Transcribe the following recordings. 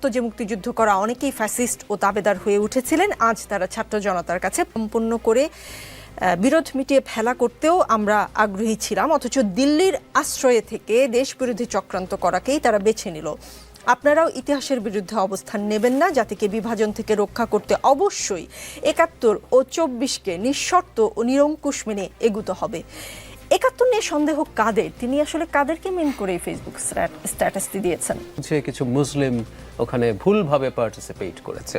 সত্য যে মুক্তিযুদ্ধ করা অনেকেই ফ্যাসিস্ট ও দাবেদার হয়ে উঠেছিলেন, আজ তারা ছাত্র জনতার কাছে সম্পূর্ণ করে বিরোধ মিটিয়ে ফেলা করতেও আমরা আগ্রহী ছিলাম, অথচ দিল্লির আশ্রয়ে থেকে দেশ বিরোধী চক্রান্ত করাকেই তারা বেছে নিল। আপনারাও ইতিহাসের বিরুদ্ধে অবস্থান নেবেন না, জাতিকে বিভাজন থেকে রক্ষা করতে অবশ্যই একাত্তর ও চব্বিশকে নিঃশর্ত ও নিরঙ্কুশ মেনে এগুতে হবে। একাত্তর নিয়ে সন্দেহ কাদের? তিনি আসলে কাদেরকে মেন করে ফেসবুক স্ট্যাটাসটি দিয়েছেন? যে কিছু মুসলিম ওখানে ভুলভাবে পার্টিসিপেট করেছে।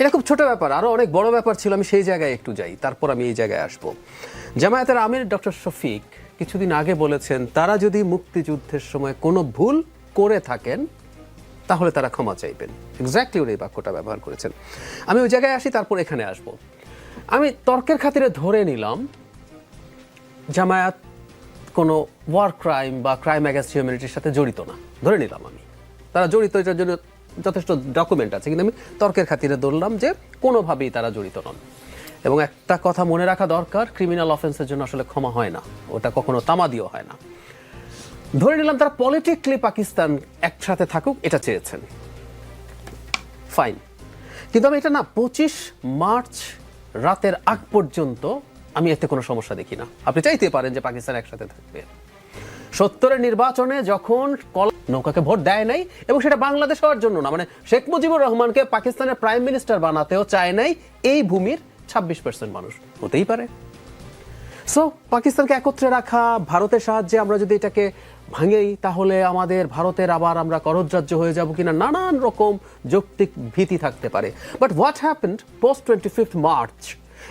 এটা খুব ছোট ব্যাপার আরও অনেক বড় ব্যাপার ছিল, আমি সেই জায়গায় একটু যাই, তারপর আমি এই জায়গায় আসব। জামায়াতের আমির ডক্টর শফিক কিছুদিন আগে বলেছেন, তারা যদি মুক্তিযুদ্ধের সময় কোনো ভুল করে থাকেন, তাহলে তারা ক্ষমা চাইবেন। এক্স্যাক্টলি উনি এই বাক্যটা ব্যবহার করেছেন। আমি ওই জায়গায় আসি, তারপর এখানে আসব। আমি তর্কের খাতিরে ধরে নিলাম জামায়াত কোনো ওয়ার ক্রাইম বা ক্রাইম অ্যাগেন্স্ট হিউম্যানিটির সাথে জড়িত না। ধরে নিলাম আমি। তারা জড়িত, এটার জন্য যথেষ্ট ডকুমেন্ট আছে। কিন্তু আমি তর্কের খাতিরে ধরলাম যে কোনোভাবেই তারা জড়িত নন। এবং একটা কথা মনে রাখা দরকার ক্রিমিনাল অফেন্সের জন্য আসলে ক্ষমা হয় না। ওটা কখনো তামাদিও হয় না। ধরে নিলাম তারা পলিটিক্যালি পাকিস্তান একসাথে থাকুক, এটা চেয়েছেন। ফাইন কিন্তু আমি এটা না, পঁচিশ মার্চ রাতের আগ পর্যন্ত আমি এতে কোনো সমস্যা দেখি না। আপনি চাইতে পারেন যে পাকিস্তান একসাথে থাকবে। সত্তরের নির্বাচনে যখন কল নৌকাকে ভোট দেয় নাই, এবং সেটা বাংলাদেশ হওয়ার জন্য না মানে শেখ মুজিবুর রহমানকে পাকিস্তানের প্রাইম মিনিস্টার বানাতেও চায় নাই, এই ভূমির ছাব্বিশ পার্সেন্ট মানুষ। হতেই পারে। সো পাকিস্তানকে একত্রে রাখা, ভারতের সাহায্যে আমরা যদি এটাকে ভাঙেই, তাহলে আমাদের ভারতের আবার আমরা করজ্রাজ্য হয়ে যাব কিনা, নানান রকম যৌক্তিক ভীতি থাকতে পারে। But what happened post twenty fifth March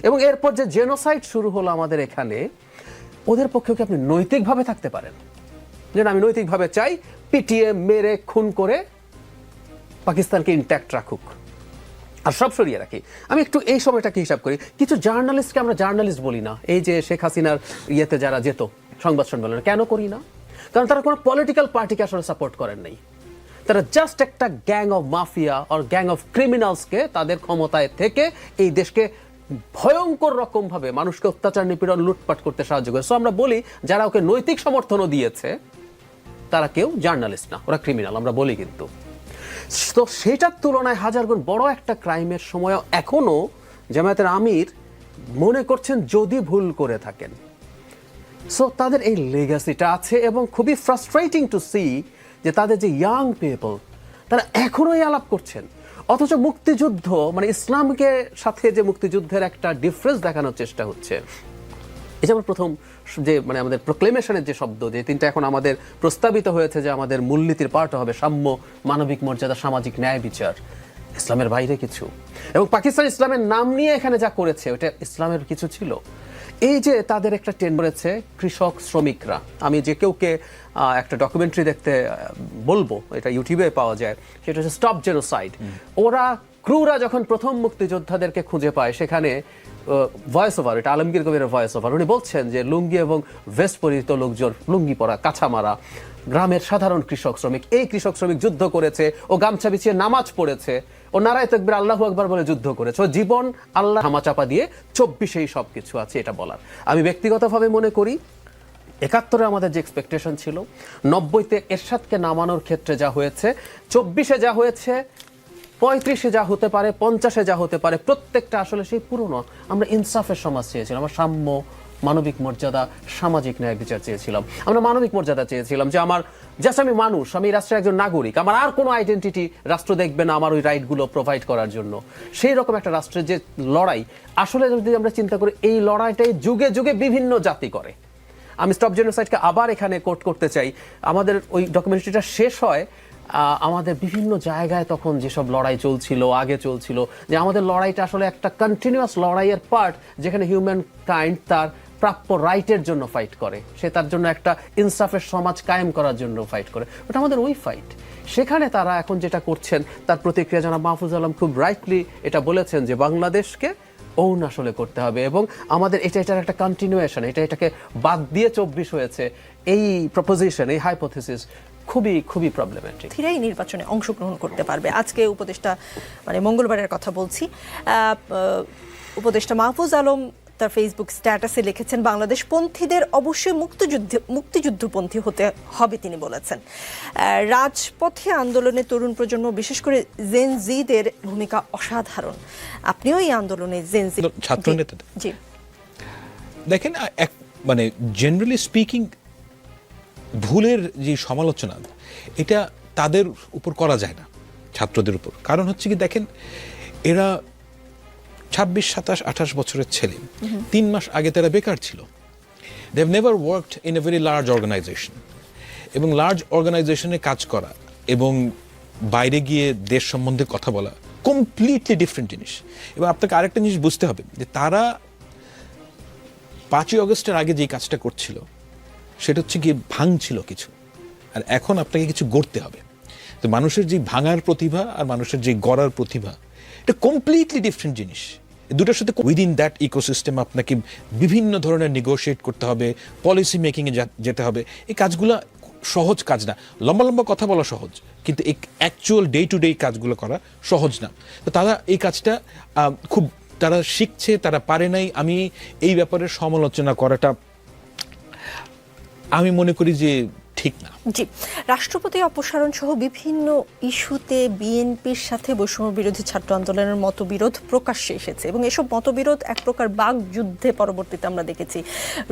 এবং এরপর যে জেনোসাইড শুরু হলো আমাদের এখানে, ওদের পক্ষেও কি আপনি নৈতিকভাবে থাকতে পারেন? যেন আমি নৈতিকভাবে চাই পিটিএ মেরে, খুন করে পাকিস্তানকে ইন্ট্যাক্ট রাখুক। আর সব সরিয়ে রাখি। আমি একটু এই সময়টাকে হিসাব করি। কিছু জার্নালিস্টকে আমরা জার্নালিস্ট বলি না। এই যে শেখ হাসিনার ইয়েতে যারা যেত, সংবাদ সম্মেলনে, কেন করি না? কারণ তারা কোনো পলিটিক্যাল পার্টিকে আসলে সাপোর্ট করেন নাই। তারা জাস্ট একটা gang of mafia or gang of ক্রিমিনালসকে তাদের ক্ষমতায় থেকে এই দেশকে ভয়ঙ্কর রকমভাবে মানুষকে অত্যাচার, নিপীড়ন, লুটপাট করতে সাহায্য করে। সো আমরা বলি, যারা ওকে নৈতিক সমর্থনও দিয়েছে, তারা কেউ জার্নালিস্ট না, ওরা ক্রিমিনাল, আমরা বলি কিন্তু। তো সেটার তুলনায় হাজার গুণ বড় একটা ক্রাইমের সময় এখনও জামায়াতের আমির মনে করছেন যদি ভুল করে থাকেন। সো তাদের এই লেগাসিটা আছে এবং খুবই ফ্রাস্ট্রেটিং টু সি যে তাদের যে ইয়াং পিপল তারা এখনও এই আলাপ করছেন। অথচ মুক্তিযুদ্ধ মানে ইসলামকে সাথে যে মুক্তিযুদ্ধের একটা ডিফারেন্স দেখানোর চেষ্টা হচ্ছে। এই যেমন প্রথম যে মানে আমাদের প্রোক্লেমেশনের যে শব্দ, যে তিনটা এখন আমাদের প্রস্তাবিত হয়েছে যে আমাদের মূলনীতির পার্ট হবে সাম্য, মানবিক মর্যাদা, সামাজিক ন্যায় বিচার। ইসলামের বাইরে কিছু। এবং পাকিস্তান ইসলামের নাম নিয়ে এখানে যা করেছে, ওটা ইসলামের কিছু ছিল। এই যে তাদের একটা ট্রেন বলেছে কৃষক শ্রমিকরা আমি যে কেউকে একটা ডকুমেন্টারি দেখতে বলব এটা ইউটিউবে পাওয়া যায় সেটা হচ্ছে স্টপ জেনোসাইড ওরা ক্রুরা যখন প্রথম মুক্তিযোদ্ধাদেরকে খুঁজে পায় সেখানে ভয়েস ওভার এটা আলমগীর কবিরের ভয়েস ওভার উনি বলছেন যে লুঙ্গি এবং ভেস্ট পরিহিত লোকজন লুঙ্গি পরা কাছা মারা গ্রামের সাধারণ কৃষক শ্রমিক, এই কৃষক শ্রমিক যুদ্ধ করেছে, ও গামছা বিছিয়ে নামাজ পড়েছে, ও নারায় তকবির আল্লাহ আকবার বলে যুদ্ধ করেছে, ও জীবন আল্লাহ হামাচাপা দিয়ে চব্বিশেই সব কিছু আছে, এটা বলার। আমি ব্যক্তিগতভাবে মনে করি, একাত্তরে আমাদের যে এক্সপেকটেশন ছিল, নব্বইতে এরশাদকে নামানোর ক্ষেত্রে যা হয়েছে, চব্বিশে যা হয়েছে পঁয়ত্রিশে যা হতে পারে, পঞ্চাশে যা হতে পারে, প্রত্যেকটা আসলে সেই পুরনো। আমরা ইনসাফের সমাজ চেয়েছিলাম, আমরা সাম্য, মানবিক মর্যাদা, সামাজিক ন্যায় বিচার চেয়েছিলাম। আমরা মানবিক মর্যাদা চেয়েছিলাম যে আমার জাস্ট আমি মানুষ, আমি রাষ্ট্রের একজন নাগরিক, আমার আর কোনো আইডেন্টিটি রাষ্ট্র দেখবে না আমার ওই রাইটগুলো প্রোভাইড করার জন্য। সেই রকম একটা রাষ্ট্রের যে লড়াই, আসলে যদি আমরা চিন্তা করি, এই লড়াইটাই যুগে যুগে বিভিন্ন জাতি করে। আমি স্টপ জেনোসাইডকে আবার এখানে কোট করতে চাই। আমাদের ওই ডকুমেন্টারিটা শেষ হয় আমাদের বিভিন্ন জায়গায় তখন যেসব লড়াই চলছিল, আগে চলছিল, যে আমাদের লড়াইটা আসলে একটা কন্টিনিউয়াস লড়াইয়ের পার্ট যেখানে হিউম্যান কাইন্ড তার প্রাপ্য রাইটের জন্য ফাইট করে। সে তার জন্য একটা ইনসাফের সমাজ কায়েম করার জন্য ফাইট করে। ওটা আমাদের ওই ফাইট সেখানে তারা এখন যেটা করছেন, তার প্রতিক্রিয়া জানা মাহফুজ আলম খুব রাইটলি এটা বলেছেন যে বাংলাদেশকে ওন আসলে করতে হবে এবং আমাদের এটা, এটার একটা কন্টিনিউয়েশন এটা এটাকে বাদ দিয়ে চব্বিশ হয়েছে। এই প্রপোজিশন এই হাইপোথিসিস খুবই খুবই প্রবলেমেটিক প্রার্থীরাই নির্বাচনে অংশগ্রহণ করতে পারবে। আজকে উপদেষ্টা মানে মঙ্গলবারের কথা বলছি। উপদেষ্টা মাহফুজ আলম তার ফেসবুক স্ট্যাটাসে লিখেছেন বাংলাদেশ পন্থীদের অবশ্যই মুক্তিযুদ্ধ মুক্তিযুদ্ধপন্থী হতে হবে তিনি বলেছেন। রাজপথে আন্দোলনে তরুণ প্রজন্ম বিশেষ করে জেন জিদের ভূমিকা অসাধারণ। আপনিও এই আন্দোলনে জেন জি ছাত্র জি, নেতাদের? জি। দেখেন এক মানে জেনারেলি স্পিকিং ভুলের যে সমালোচনা এটা তাদের উপর করা যায় না ছাত্রদের উপর। কারণ হচ্ছে কি দেখেন এরা ছাব্বিশ সাতাশ আঠাশ বছরের ছেলে। তিন মাস আগে তারা বেকার ছিল। They never worked in a very large organization এবং লার্জ অর্গানাইজেশনে কাজ করা এবং বাইরে গিয়ে দেশ সম্বন্ধে কথা বলা কমপ্লিটলি ডিফারেন্ট জিনিস। এবং আপনাকে আরেকটা জিনিস বুঝতে হবে যে তারা পাঁচই অগস্টের আগে যে কাজটা করছিল সেটা হচ্ছে গিয়ে ভাঙছিল কিছু। আর এখন আপনাকে কিছু গড়তে হবে। তো মানুষের যে ভাঙার প্রতিভা আর মানুষের যে গড়ার প্রতিভা, এটা কমপ্লিটলি ডিফারেন্ট জিনিস। দুটোর সাথে উইদিন দ্যাট ইকোসিস্টেম আপনাকে বিভিন্ন ধরনের নেগোশিয়েট করতে হবে পলিসি মেকিংয়ে যেতে হবে। এই কাজগুলো সহজ কাজ না। লম্বা লম্বা কথা বলা সহজ, কিন্তু এই অ্যাকচুয়াল ডে টু ডে কাজগুলো করা সহজ না। তো তারা এই কাজটা খুব তারা শিখছে, তারা পারে নাই। আমি এই ব্যাপারে সমালোচনা করাটা আমি মনে করি যে ঠিক না। জি রাষ্ট্রপতি অপসারণ সহ বিভিন্ন ইস্যুতে বিএনপির সাথে বৈষম্য বিরোধী ছাত্র আন্দোলনের মতবিরোধ প্রকাশ্যে এসেছে এবং এসব মতবিরোধ এক প্রকার বাক যুদ্ধে পরবর্তীতে আমরা দেখেছি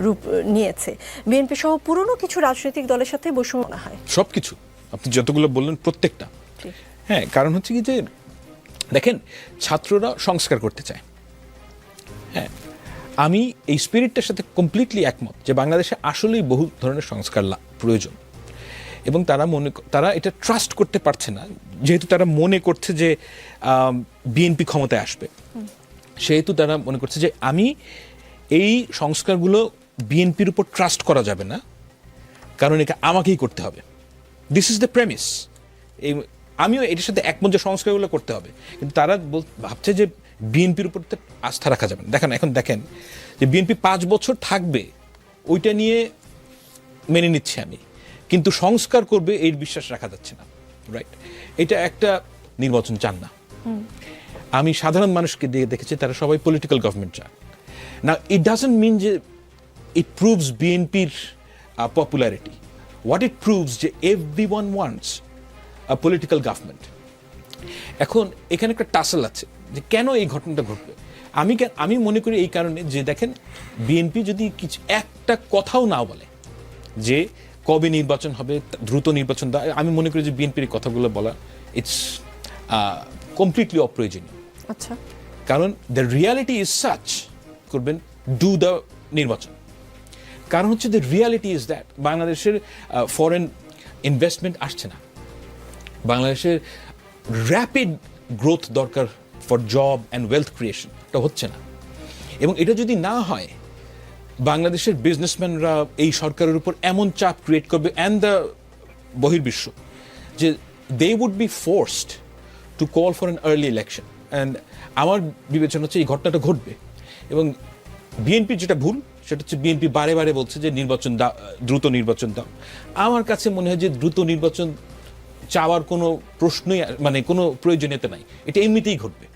রূপ নিয়েছে। বিএনপি সহ পুরনো কিছু রাজনৈতিক দলের সাথে বৈষম্য মনে হয়। সব কিছু আপনি যতগুলো বললেন প্রত্যেকটা। হ্যাঁ কারণ হচ্ছে কি যে দেখেন ছাত্ররা সংস্কার করতে চায়। হ্যাঁ আমি এই স্পিরিটটার সাথে কমপ্লিটলি একমত যে বাংলাদেশে আসলেই বহু ধরনের সংস্কার প্রয়োজন। এবং তারা মনে তারা এটা ট্রাস্ট করতে পারছে না। যেহেতু তারা মনে করছে যে বিএনপি ক্ষমতায় আসবে। সেহেতু তারা মনে করছে যে আমি এই সংস্কারগুলো বিএনপির উপর ট্রাস্ট করা যাবে না। কারণ এটা আমাকেই করতে হবে। দিস ইজ দ্য প্রেমিস এই, আমিও এটার সাথে একমত যে সংস্কারগুলো করতে হবে। কিন্তু তারা ভাবছে যে বিএনপির উপর আস্থা রাখা যাবে না। দেখেন এখন দেখেন যে বিএনপি পাঁচ বছর থাকবে ওইটা নিয়ে মেনে নিচ্ছি আমি। কিন্তু সংস্কার করবে এই বিশ্বাস রাখা যাচ্ছে না রাইট এটা একটা নির্বাচন চান না। আমি সাধারণ মানুষকে দিয়ে দেখেছি তারা সবাই পলিটিক্যাল গভর্নমেন্ট চান। না ইট ডাজন্ট মিন যে ইট প্রুভস বিএনপির পপুলারিটি হোয়াট ইট প্রুভস যে everyone wants a political government এখন এখানে একটা টাসেল আছে যে কেন এই ঘটনাটা ঘটবে? আমি আমি মনে করি এই কারণে যে দেখেন বিএনপি যদি কিছু একটা কথাও না বলে যে কবে নির্বাচন হবে দ্রুত নির্বাচন দেওয়া আমি মনে করি যে বিএনপির কথাগুলো বলা ইটস কমপ্লিটলি অপ্রয়োজনীয়। আচ্ছা। কারণ দ্য রিয়ালিটি ইজ সাচ করবেন ডু দ্য নির্বাচন। কারণ হচ্ছে দ্য রিয়ালিটি ইজ দ্যাট বাংলাদেশের ফরেন ইনভেস্টমেন্ট আসছে না। বাংলাদেশের র্যাপিড গ্রোথ দরকার for job and wealth creation এটা হচ্ছে না। এবং এটা যদি না হয়, বাংলাদেশের বিজনেসম্যানরা এই সরকারের উপর এমন চাপ ক্রিয়েট করবে অ্যান্ড দ্য বহির্বিশ্ব যে they would be forced to call for an early election and আমার বিবেচনা হচ্ছে এই ঘটনাটা ঘটবে। এবং বিএনপির যেটা ভুল, সেটা হচ্ছে বিএনপি বারে বারে বলছে যে নির্বাচন দ্রুত নির্বাচন দাও। আমার কাছে মনে হয় যে দ্রুত নির্বাচন চাওয়ার কোনো প্রশ্নই মানে কোনো প্রয়োজনীয়তা নাই। এটা এমনিতেই ঘটবে।